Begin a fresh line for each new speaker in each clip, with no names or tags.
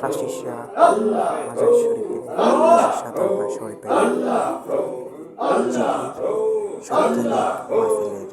কাশিসা মাজার শরীফে দরবার শরীফে জিকির সাপ্তাহিক মাহফিলের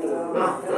Yeah.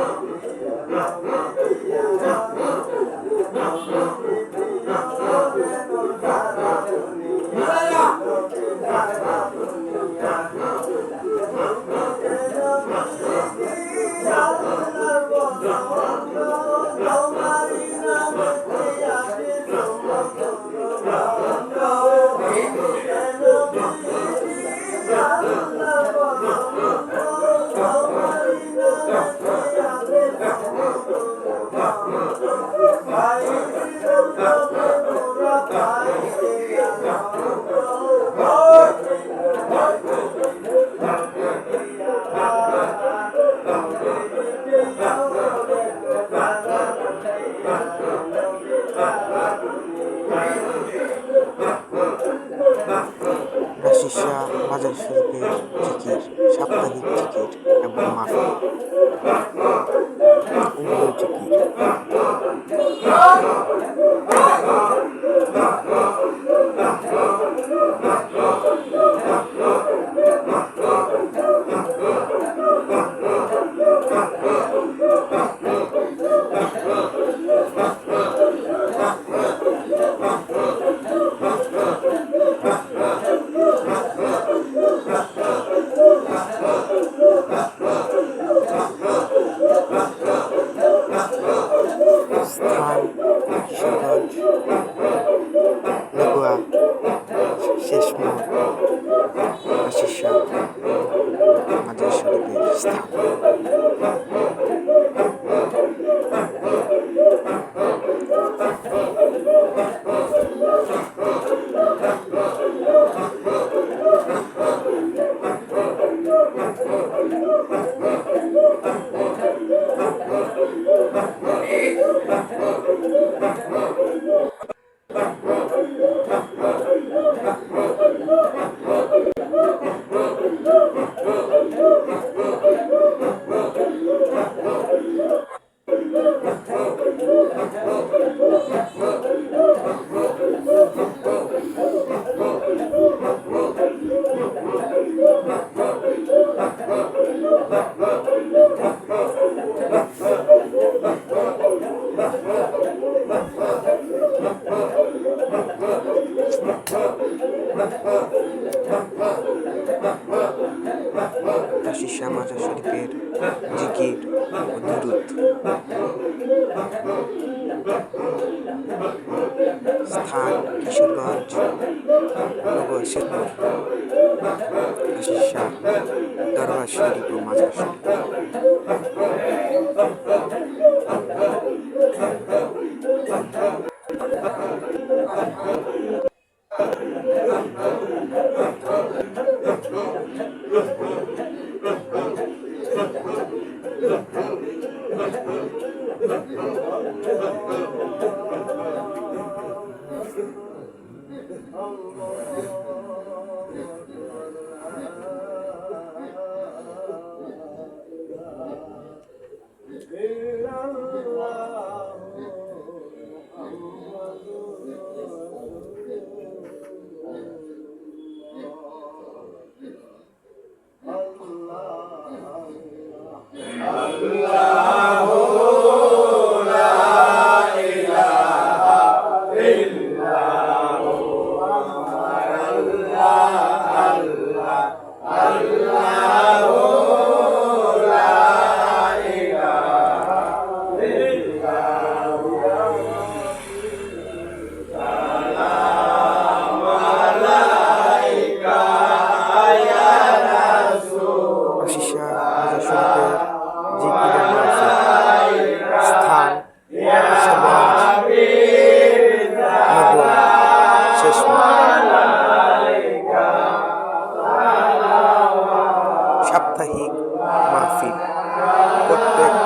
শরীফের জিকির সাপ্তাহিক টিকিট এবং মাহফিল
রাশি শাহ শিল্পের জিকির ও দুরুদ। স্থান কিশোরগঞ্জ, নগর শেরপুর। রাশি শাহ দরবার শরীফ ও মাজার শরীফ Allah মাহফিল প্রত্যেক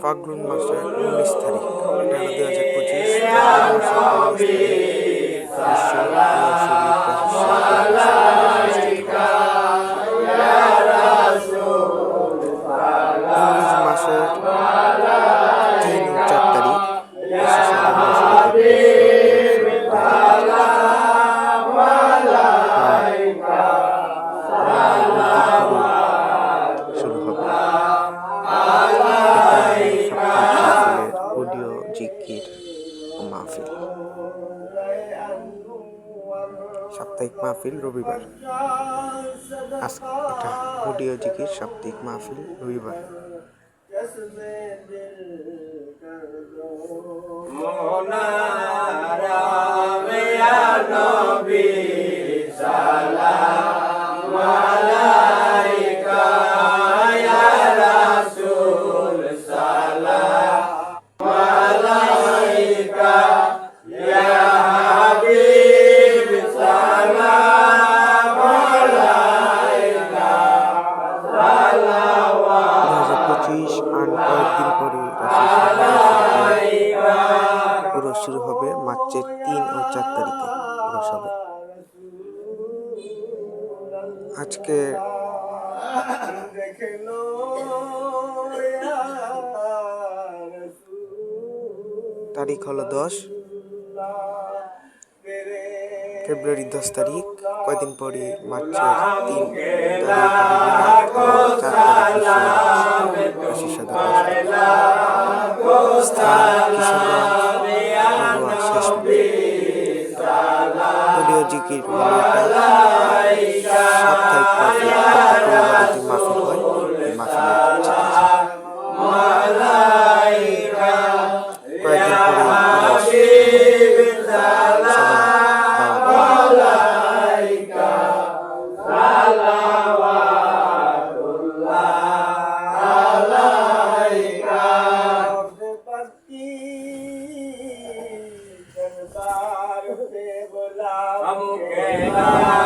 ফাল্গুন মাসের উনিশ তারিখ এটা দুই হাজার পঁচিশ। সাপ্তাহিক মাহফিল রবিবার। এটা অডিও জিকির সাপ্তাহিক মাহফিল রবিবার। দু শুরু হবে মার্চের তিন ও চার তারিখে বসাবে আজকে তারিখ হলো দশ। ফেব্রুয়ারি দশ তারিখ কয়দিন পরে মার্চের তিন তারিখ চার তারিখ রাশি সদর அமுகேதா